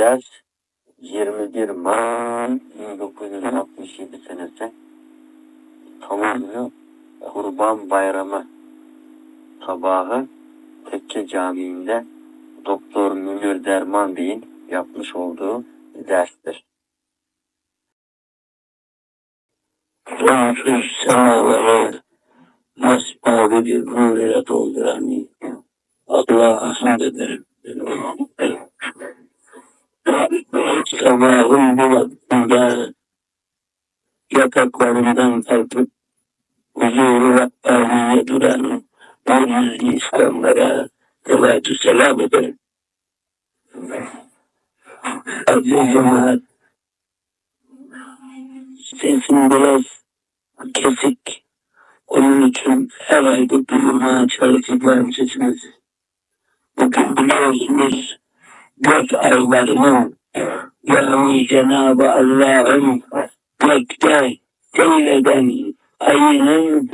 ders 21 Mart 1967 senesi tamamlıyor. Kurban Bayramı sabahı Tekke Camii'nde Doktor Münir Derman Bey'in yapmış olduğu derstir. Rabbim semaları masmavi bir nurla dolduran Allah'a hamd ederim. Sabahın bu vaktinde yataklarından kalkıp huzuru Rabbaniye duran bu yüzlü İslamlara selam ederim. Aziz cemaat, sesim biraz kesik. Onun için her ayda duyurmaya çalışacağım sesinizi. Bugün biliyorsunuz gök aylarının yani Cenab-ı Allah'ın gökte seyreden ayının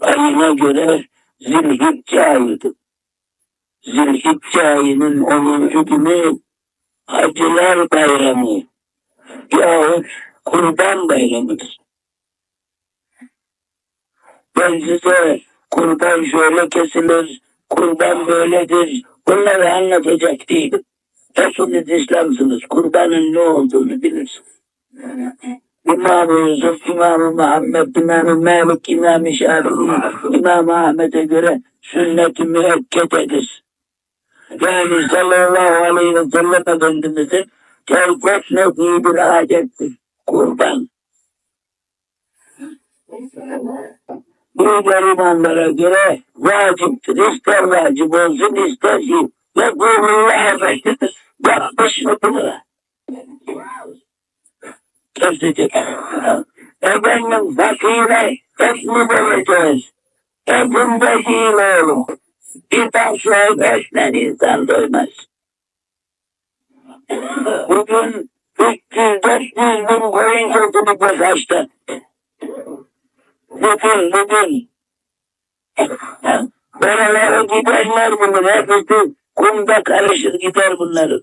ayına göre Zilhicce ayıdır. Zilhicce ayının 10. günü Hacılar Bayramı yahut Kurban Bayramı'dır. Ben size kurban şöyle kesilir, kurban böyledir. Bunları anlatacak değilim. Hepiniz İslamsınız. Kurbanın ne olduğunu bilirsiniz. İmam-ı Yusuf, İmam-ı Muhammed, İmam-ı Mevlük, İmam-ı Şafii, İmam-ı Ahmet'e göre sünnet-i müekkededir. Yani sallallahu aleyhi ve sellem Efendimiz'in tevfik nefi bir adettir. Kurban. Diğer imamlara göre vaciptir. İster vacip olsun ister değil. Ve bu Allah Efendimiz yapmış mı bunu? Kesecek. Efendim fakire hep mi vereceğiz? Hepinde değil oğlum. Bir taşla beşten insan doymaz. Bugün 300-400 bin koyun satılıp kaçtı. Bugün, bugün. Buralara giderler bunlar. Hepsi kumda karışır gider bunların.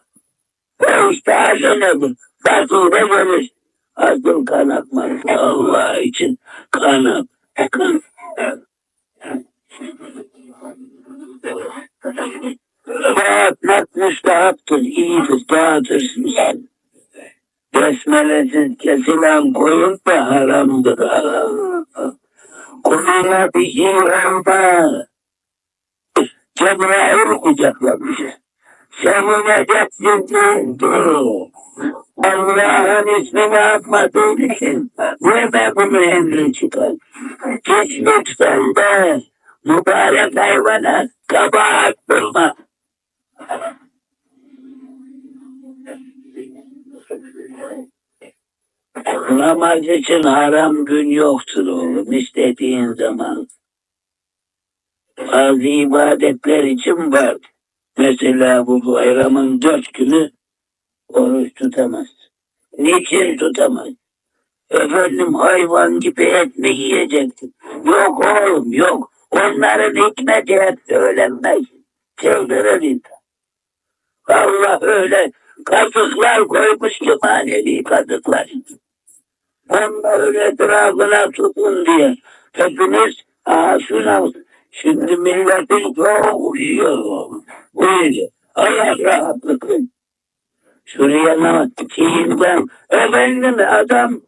Fasulye verir. Asıl kanatmaz. Allah için kanat. Kan. Dağıtmak müstahaptır, iyidir, dağıtırsın sen. Besmelesiz kesilen koyun da haramdır. Kuluna bir İran'da Cebrail kucaklamış. Sevineceksin Allah'ın ismini atmadığın için nerede bunu emri çıkar? Hiç lütfen de mübarek hayvana kabahat bulma. Namaz için haram gün yoktur oğlum istediğin zaman. Bazı ibadetler için var. Mesela bu bayramın dört günü oruç tutamaz. Niçin tutamaz? Efendim hayvan gibi et mi yiyeceksin? Yok oğlum yok. Onların hikmeti hep söylenmez. Çıldırır insan. Allah öyle katıklar koymuş ki manevi katıklar. Onların etrafına tutun diye. Hepiniz ağzına Şimdi milletin çok uyuyor. Uyuyor. Allah rahatlık versin. Şuraya şeyinden efendim adam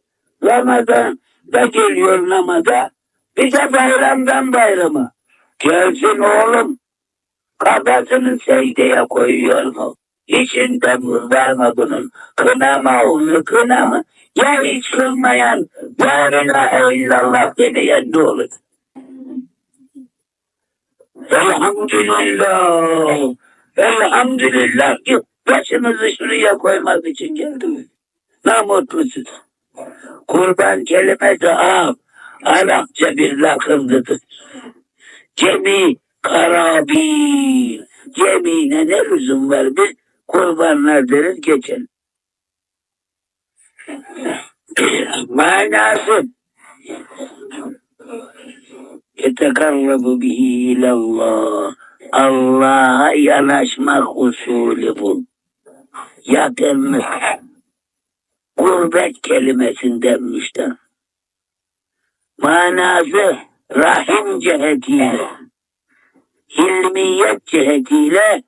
Ramazan da geliyor namaza. Bir de bayramdan bayrama. Gelsin oğlum. Kafasını secdeye koyuyor mu? İçinde bu var mı bunun? Kınama onu kınama. Ya hiç kılmayan La ilahe illallah demeyen de olur. Elhamdülillah. Elhamdülillah ki Başınızı şuraya koymak için geldim. Ne mutlu size. Kurban kelimesi av. Arapça bir lakırdıdır. Cemi karabil. Cemine ne lüzum var biz kurbanlar deriz geçelim. Manası yetekarrabu bihi ilallah. Allah'a yanaşmak usulü bu. Yakınlık. Gurbet kelimesinden müstah. Manası rahim cihetiyle, hilmiyet cihetiyle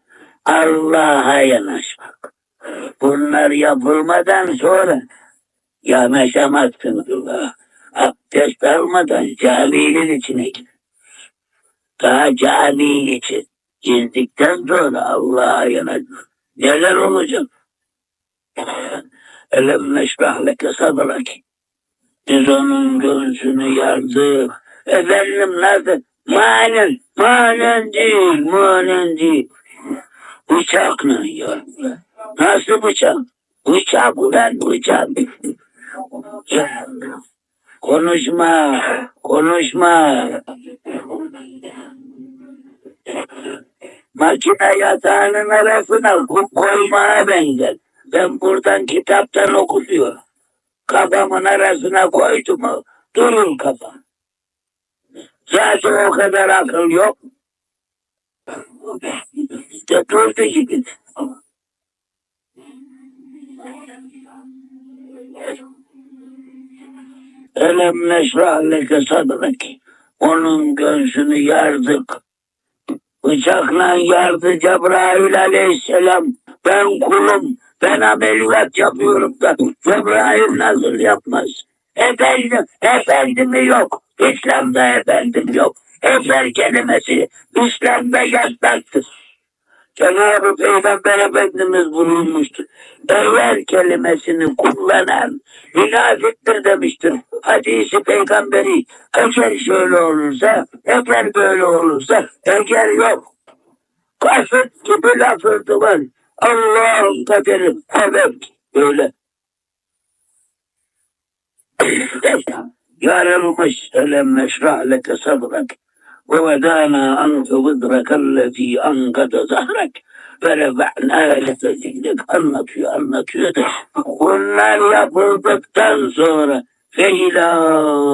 Allah'a yanaşmak. Bunlar yapılmadan sonra yanaşamazsın Allah'a. Abdest almadan caminin içine gir. Daha cami için girdikten sonra Allah'a yanaşmak. Neler olacak? Elem neşrah leke sadrak. Biz onun göğsünü yardık. Efendim nasıl? Manen, manen değil, manen değil. Bıçakla yardılar. Nasıl bıçak? Bıçak ulan bıçak. Konuşma, konuşma. Makine yatağının arasına ko- koymaya benzer. Ben buradan kitaptan okutuyorum. Kafamın arasına koydum mu durur kafa. Zaten o kadar akıl yok. İşte durdu gibi. Elem neşrah leke sadrak. Onun göğsünü yardık. Bıçakla yardı Cebrail aleyhisselam. Ben kulum. Ben ameliyat yapıyorum da Cebrail nasıl yapmaz? Efendim, efendimi yok. İslam'da efendim yok. Efer kelimesi İslam'da yasaktır. Cenab-ı Peygamber Efendimiz bulunmuştur. Evvel kelimesini kullanan münafıktır demiştir. Hadisi peygamberi eğer şöyle olursa, eğer böyle olursa, eğer yok. Kasıt gibi lafırdı var. Allah'ın kaderi. Evet, böyle. Yarılmış elem neşrah leke sadrak. ووضعنا عنك وزرك الذي أنقض ظهرك فرفعنا لك ذكرك anlatıyor anlatıyor da bunlar yapıldıktan sonra feyla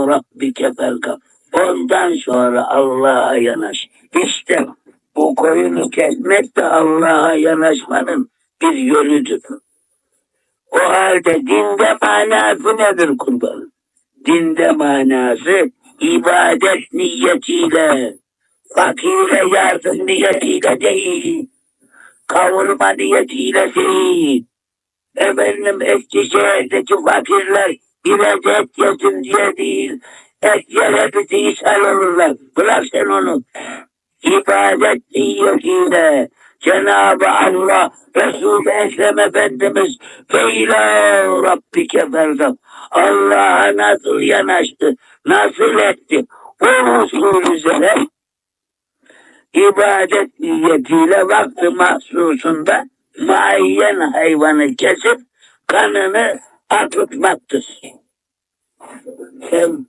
rabbike felka ondan sonra Allah'a yanaş işte bu koyunu kesmek de Allah'a yanaşmanın bir yönüdür o halde dinde manası nedir kurban dinde manası ibadet niyetiyle, fakire yardım niyetiyle değil, kavurma niyetiyle değil. Efendim Eskişehir'deki fakirler biraz et yesin diye değil, et yere bizi ishal olurlar. Bırak sen onu. İbadet niyetiyle Cenab-ı Allah Resul-i Ekrem Efendimiz Feyla Rabbike ferdam Allah'a nasıl yanaştı, nasıl etti? O usul üzere ibadet niyetiyle vakti mahsusunda muayyen hayvanı kesip kanını akıtmaktır. Sen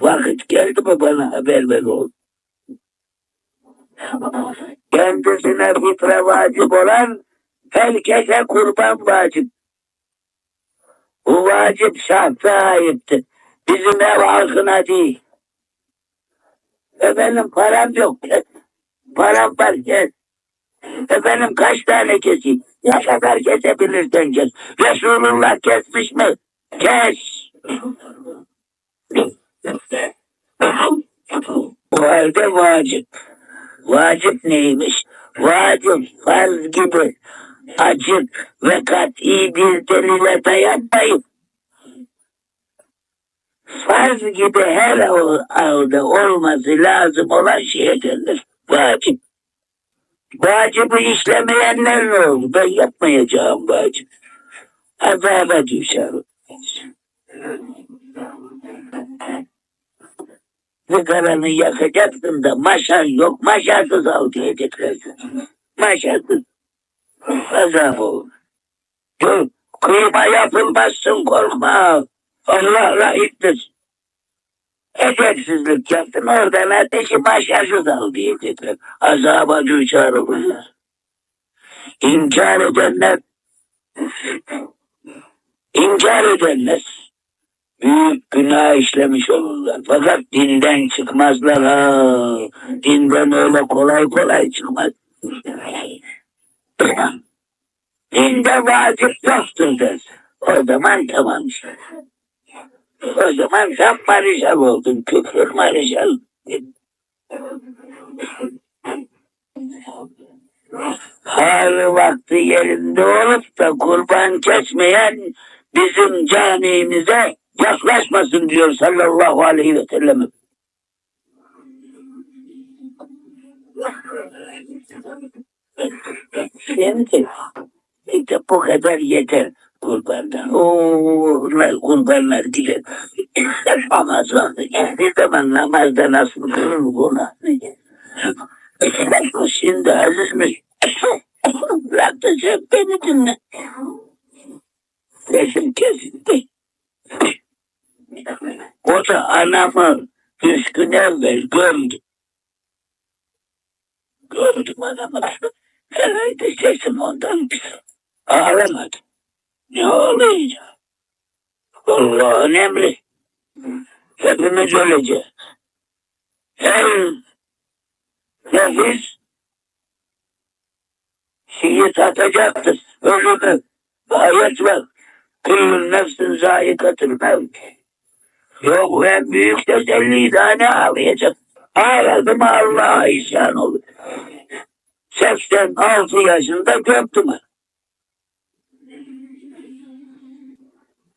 vakit geldi mi bana haber ver oğlum. Kendisine fitre vacip olan herkese kurban vacip. Bu vacip şahsa aittir. Bizim ev halkına değil. Efendim param yok. Param var kes. Efendim kaç tane keseyim? Ne kadar kesebilirsen kes. Resulullah kesmiş mi? Kes. O halde vacip. Vacip neymiş? Vacip farz gibi açık ve kat'i bir delile dayanmayıp farz gibi her ağda olması lazım olan şeye denir. Vacip. Vacibi işlemeyenler ne oldu? Ben yapmayacağım vacip. Azaba düşer. Sigaranı yakacaksın da maşan yok, maşasız al diyecekler. Maşasız. Azap olur. Dur, kıyma yapılmazsın korkma. Allah rahiptir. Edepsizlik yaptın oradan ateşi başarısız al diyecekler. Azaba düşer olurlar. İnkar edenler inkar edenler büyük günah işlemiş olurlar. Fakat dinden çıkmazlar ha. Dinden öyle kolay kolay çıkmaz. Dinde vacip yoktur dersin. O zaman tamam işte. O zaman sen marişal oldun. Küfür marişal. Hali vakti yerinde olup da kurban kesmeyen bizim camimize yaklaşmasın diyor sallallahu aleyhi ve sellem. Şimdi işte bu kadar yeter kurbandan. Oo, kurbanlar gider. Ramazan geldiği zaman namazda nasıl kılır buna? Şimdi azizmiş. Bırak da sen beni dinle. Sesim kesildi. O da anamı üç gün evvel gördü. Gördüm anamı. Herhalde sesim ondan ağlamadı. Ne olacak? Allah'ın emri. Hepimiz öleceğiz. Her nefis şeyi tatacaktır. Ölümü. Ayet var. Kullun nefsin zayikatül mevt. Yok ben büyük teselli tane ağlayacak. Ağladım Allah'a isyan olur. 86 yaşında gömdüm.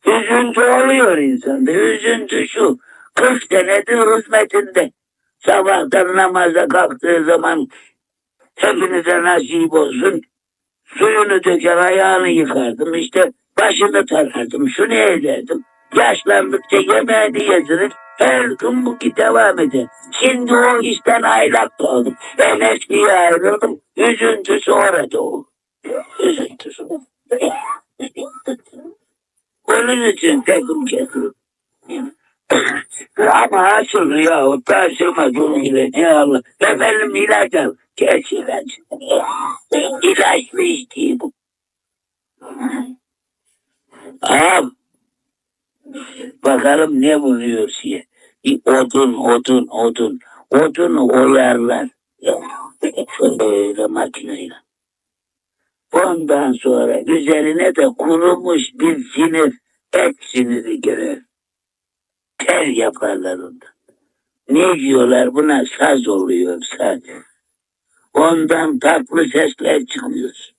Üzüntü oluyor insanda. Üzüntü şu. 40 senedir hizmetinde. Sabahtan namaza kalktığı zaman hepinize nasip olsun. Suyunu döker ayağını yıkardım. İşte başını tarardım. Şunu ederdim. Yaşlandıkça yemeğini yedirir. Her gün bu ki devam eder. Şimdi o işten aylak oldum. Ben eskiye ayrıldım. Üzüntüsü orada oldu. Üzüntüsü. Onun için tekim kesin. Ama asıl ya o taşıma durumuyla ne Allah. Efendim ilaç al. Geç ilaç. İlaç mı içtiği bu? Ağam. Bakalım ne buluyor. Bir odun, odun, odun. Odunu oyarlar. Böyle makineyle. Ondan sonra üzerine de kurumuş bir sinir, et siniri girer. Tel yaparlar ondan. Ne diyorlar buna? Saz oluyor saz. Ondan tatlı sesler çıkıyor.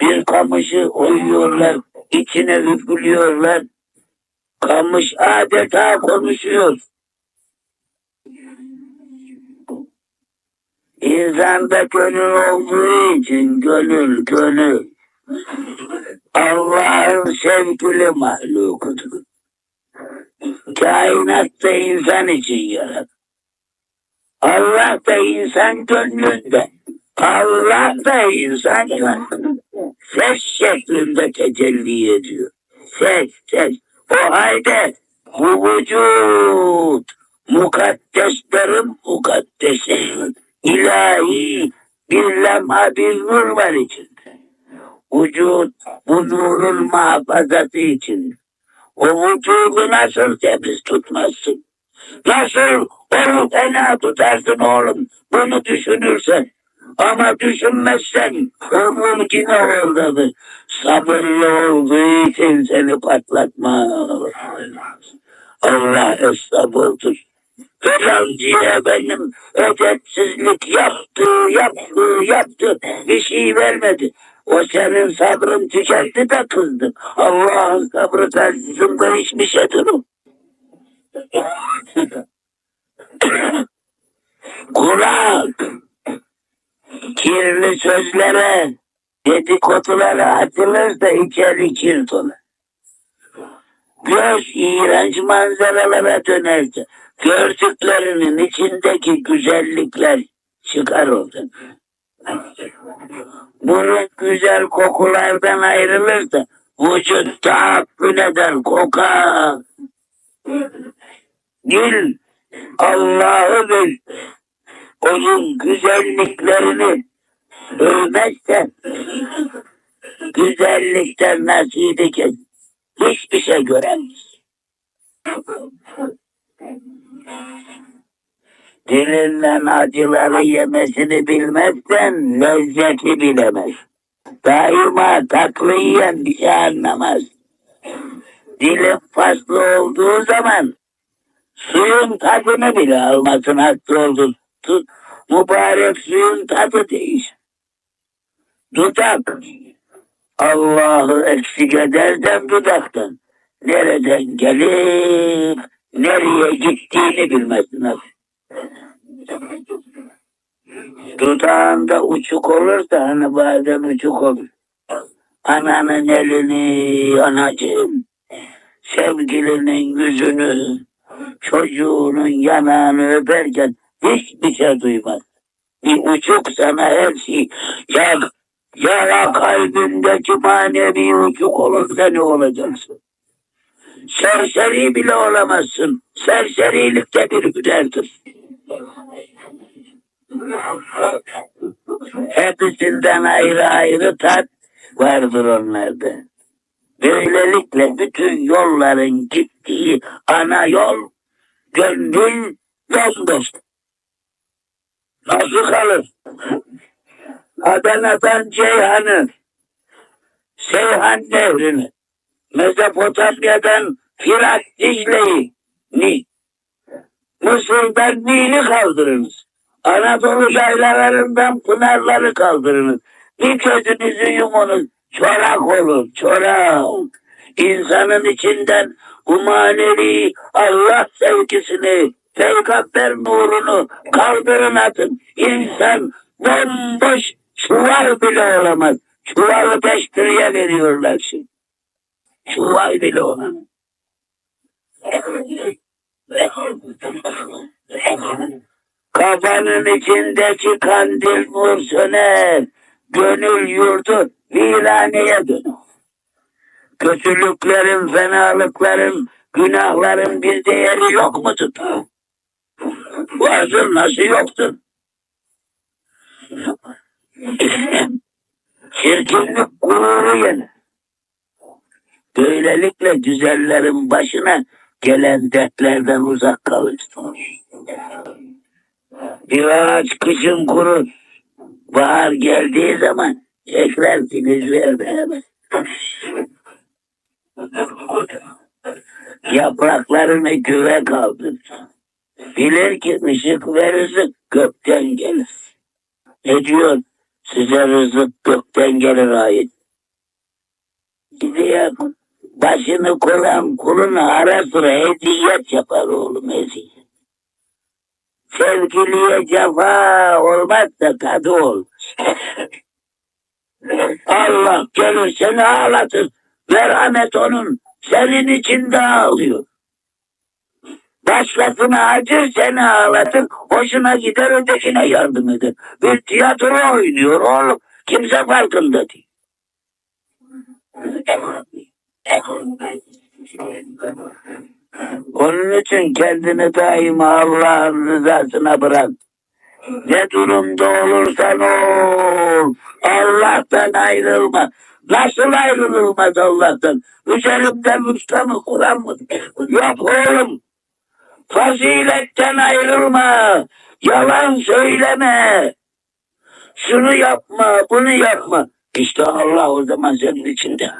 Bir kamışı oyuyorlar, içine üflüyorlar. Kamış adeta konuşuyor. İnsanda gönül olduğu için gönül, gönül. Allah'ın sevgili mahlukudur. Kainatta insan için yarat. Allah da insan gönlünde. Allah da insan gönlünde. Ses şeklinde tecelli ediyor. Ses, ses. O halde bu vücut mukaddeslerin mukaddesi ilahi bir lemha bir nur var içinde. Vücut bu nurun muhafazası için. O vücudu nasıl temiz tutmazsın? Nasıl onu fena tutarsın oğlum? Bunu düşünürsen. Ama düşünmezsen ömrüm yine oradadır. Sabırlı olduğu için seni patlatmaz. Allah sabırdır. Falancıya benim ödetsizlik yaptı, yaptı, yaptı. Bir şey vermedi. O senin sabrın tükendi de kızdı. Allah'ın sabrı karşısında hiçbir şey durur. Kulak, kirli sözlere, dedikodulara atılır da içeri kir dolar. Göz iğrenç manzaralara dönerse, gördüklerinin içindeki güzellikler çıkar oradan. Burun güzel kokulardan ayrılırsa vücut tahakkül eder kokar. Dil Allah'ı bil. Onun güzelliklerini övmezsen güzellikten nasibi kes. Hiçbir şey göremez. Dilinden acıları yemesini bilmezsen lezzeti bilemez. Daima tatlı yiyen bir şey anlamaz. Dilin faslı olduğu zaman suyun tadını bile almasın hasta oldun. Tut, mübarek suyun tadı değişir. Dudak Allah'ı eksik edersen dudaktan. Nereden gelip nereye gittiğini bilmezsin. Dudağında uçuk olursa hani bazen uçuk olur. Ananın elini anacığım, sevgilinin yüzünü, çocuğunun yanağını öperken hiçbir şey duymaz. Bir uçuk sana her şey. Ya, ya kalbindeki manevi uçuk olursa ne olacaksın? Serseri bile olamazsın. Serserilik de bir hünerdir. Hepsinden ayrı ayrı tat vardır onlarda. Böylelikle bütün yolların gittiği ana yol gönlün yoldur. Nasıl kalır? Adana'dan Ceyhan'ı, Seyhan Nehri'ni, Mezopotamya'dan Firat Dicle'yi, Ni, Mısır'dan Nil'i kaldırınız. Anadolu yaylalarından pınarları kaldırınız. Bir gözünüzü yumunuz. Çorak olur, çorak. İnsanın içinden bu manevi Allah sevgisini, peygamber nurunu kaldırın atın. İnsan bomboş çuval bile olamaz. Çuvalı beş liraya veriyorlar şimdi. Çuval bile olamaz. Kafanın içindeki kandil nur söner. Gönül yurdu viraneye döner. Kötülüklerin, fenalıkların, günahların bir değeri yok mudur? Varsın nasıl yoktur? Çirkinlik gururu yener. Böylelikle güzellerin başına gelen dertlerden uzak kalırsın. Bir ağaç kışın kurur. Bahar geldiği zaman tekrar filizler beraber. Yapraklarını güve kaldır. Bilir ki ışık ve rızık gökten gelir. Ne diyor? Size rızık gökten gelir ayet. Gidiyor. Başını kuran kuluna ara sıra hediyet yapar oğlum hediyet. Sevgiliye cefa olmazsa tadı ol. Allah gelir seni ağlatır. Merhamet onun senin için de ağlıyor. Başkasına acır seni ağlatır. Hoşuna gider ötekine yardım eder. Bir tiyatro oynuyor oğlum. Kimse farkında değil. Onun için kendini daima Allah'ın rızasına bırak. Ne durumda olursan ol. Allah'tan ayrılma. Nasıl ayrılılmaz Allah'tan? Üzerimde Müslüman mı Kur'an mı? Yok oğlum. Faziletten ayrılma. Yalan söyleme. Şunu yapma, bunu yapma. İşte Allah o zaman senin içinde.